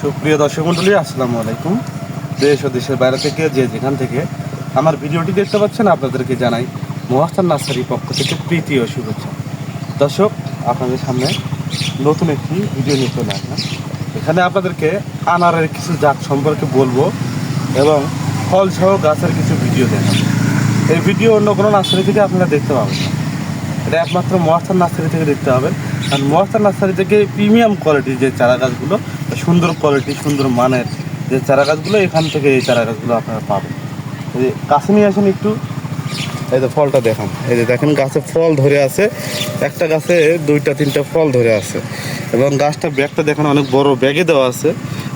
সুপ্রিয় দর্শক মন্ডলী, আসসালামু আলাইকুম। দেশ ও দেশের বাইরে থেকে যে যেখান থেকে আমার ভিডিওটি দেখতে পাচ্ছেন, আপনাদেরকে জানাই মহাস্তান নার্সারির পক্ষ থেকে প্রীতি ও শুভেচ্ছা। দর্শক, আপনাদের সামনে নতুন একটি ভিডিও নিয়ে চলে আসলাম। এখানে আপনাদেরকে আনারের কিছু জাত সম্পর্কে বলব এবং ফল সহ গাছের কিছু ভিডিও দেখাবো। এই ভিডিও অন্য কোনো নার্সারি থেকে আপনারা দেখতে পাবেন না। এটা একমাত্র মহাস্থান নার্সারি থেকে দেখতে হবে কারণ মহাস্থান নার্সারি থেকে প্রিমিয়াম কোয়ালিটির যে চারা গাছগুলো সুন্দর কোয়ালিটি সুন্দর মানের যে চারা গাছগুলো এখান থেকে এই চারা গাছগুলো আপনারা পাবেন। এই যে কাছে নিয়ে আসেন একটু। এই যে ফলটা দেখান। এই যে দেখেন, গাছে ফল ধরে আছে। একটা গাছে দুইটা, তিনটা ফল ধরে আছে। এবং গাছটা ব্যাগটা দেখেন, অনেক বড় ব্যাগে দেওয়া আছে।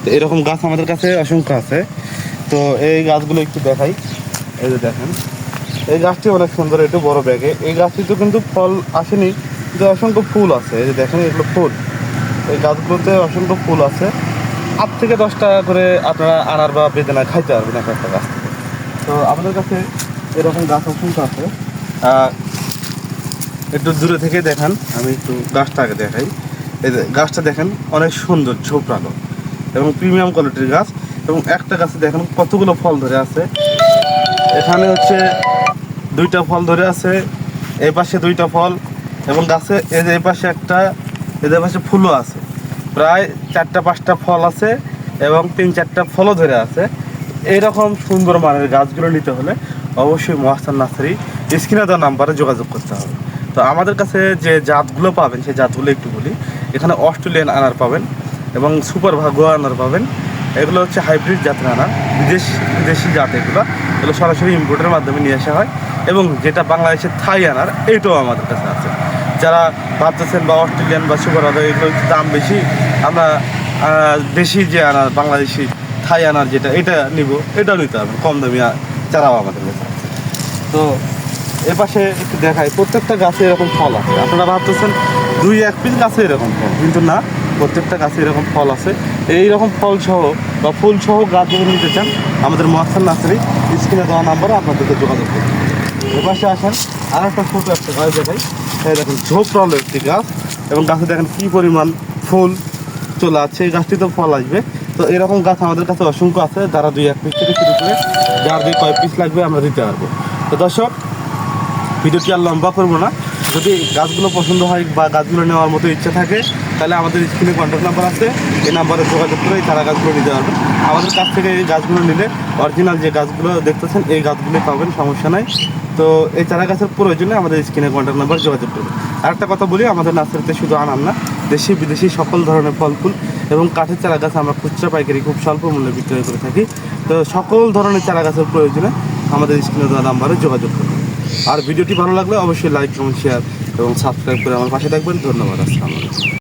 তো এরকম গাছ আমাদের কাছে অসংখ্য আছে। তো এই গাছগুলো একটু দেখাই। এই যে দেখেন, এই গাছটি অনেক সুন্দর, একটু বড় ব্যাগে। এই গাছটিতে কিন্তু ফল আসেনি, কিন্তু অসংখ্য ফুল আছে। এই যে দেখেন, এগুলো ফুল। এই গাছগুলোতে অসংখ্য ফুল আছে। আট থেকে দশ টাকা করে আপনারা আনার বা বেদনা খাইতে পারবেন এক একটা গাছ থেকে। তো আমাদের কাছে এরকম গাছ অসংখ্য আছে। একটু দূরে থেকে দেখান, আমি একটু গাছটা আগে দেখাই। এই গাছটা দেখেন, অনেক সুন্দর ঝোপড়ালো এবং প্রিমিয়াম কোয়ালিটির গাছ এবং একটা গাছে দেখেন কতগুলো ফল ধরে আছে। এখানে হচ্ছে দুইটা ফল ধরে আছে এই পাশে দুইটা ফল এবং গাছে এই যে এই পাশে একটা এদের পাশে ফুলও আছে। প্রায় চারটা পাঁচটা ফল আছে এবং তিন চারটা ফলও ধরে আছে। এইরকম সুন্দর মানের গাছগুলো নিতে হলে অবশ্যই মহাস্থান নার্সারি স্ক্রিনে দেওয়া নাম্বারে যোগাযোগ করতে হবে। তো আমাদের কাছে যে জাতগুলো পাবেন, সেই জাতগুলো একটু বলি। এখানে অস্ট্রেলিয়ান আনার পাবেন এবং সুপার ভাগো আনার পাবেন। এগুলো হচ্ছে হাইব্রিড জাতের আনার, বিদেশ, বিদেশি জাত এগুলো। এগুলো সরাসরি ইম্পোর্টের মাধ্যমে নিয়ে আসা হয় এবং যেটা বাংলাদেশের থাই আনার, এইটাও আমাদের কাছে আছে। যারা ভাবতেছেন বা অস্ট্রেলিয়ান বা ভাগো এগুলো একটু দাম বেশি। আমরা দেশি যে আনার, বাংলাদেশি থাই আনার যেটা, এটা নিব। এটাও নিতে হবে, কম দামি চারাও আমাদের কাছে। তো এ পাশে একটু দেখাই, প্রত্যেকটা গাছে এরকম ফল আছে। আপনারা ভাবতেছেন দুই, এক পিস গাছে এরকম ফল, কিন্তু না, প্রত্যেকটা গাছে এরকম ফল আছে। এই রকম ফল সহ বা ফুল সহ গাছ যদি নিতে চান, আমাদের মহাস্থান নার্সারি, স্ক্রিনে দেওয়া নাম্বারে আপনাদেরকে যোগাযোগ করতে হবে। এ পাশে আসেন আর একটা ছোটো একটা গাছ দেখাই। এই দেখেন ঝোপ রল একটি গাছ, এবং গাছে দেখেন কী পরিমাণ ফুল চলে আসছে। এই গাছটি তো ফল আসবে। তো এরকম গাছ আমাদের কাছে অসংখ্য আছে, যারা দুই এক পিস থেকে শুরু করে যার দুই কয়েক পিস লাগবে আমরা দিতে পারব। তো দর্শক, ভিডিওটি আর লম্বা করব না। যদি গাছগুলো পছন্দ হয় বা গাছগুলো নেওয়ার মতো ইচ্ছা থাকে, তাহলে আমাদের স্ক্রিনে কন্ট্যাক্ট নাম্বার আছে। এই নাম্বারে যোগাযোগ করে এই চারা গাছগুলো নিতে পারবেন আমাদের কাছ থেকে এই গাছগুলো নিলে অরিজিনাল যে গাছগুলো দেখতেছেন, এই গাছগুলো পাবেন, সমস্যা নাই। তো এই চারা গাছের প্রয়োজনে আমাদের স্ক্রিনে কন্ট্যাক্ট নাম্বার যোগাযোগ করবেন আরেকটা কথা বলি, আমাদের নার্সারিতে শুধু আনাম না, দেশি, বিদেশি সকল ধরনের ফল, ফুল এবং কাঠের চারা গাছ আমরা খুচরা পাইকারি খুব স্বল্প মূল্যে বিক্রয় করে থাকি। তো সকল ধরনের চারা গাছের প্রয়োজনে আমাদের স্ক্রিনে দেওয়া নাম্বারে যোগাযোগ করবেন আর ভিডিওটি ভালো লাগলে অবশ্যই লাইক কমেন্ট শেয়ার এবং সাবস্ক্রাইব করে আমার পাশে থাকবেন। ধন্যবাদ, আসসালামু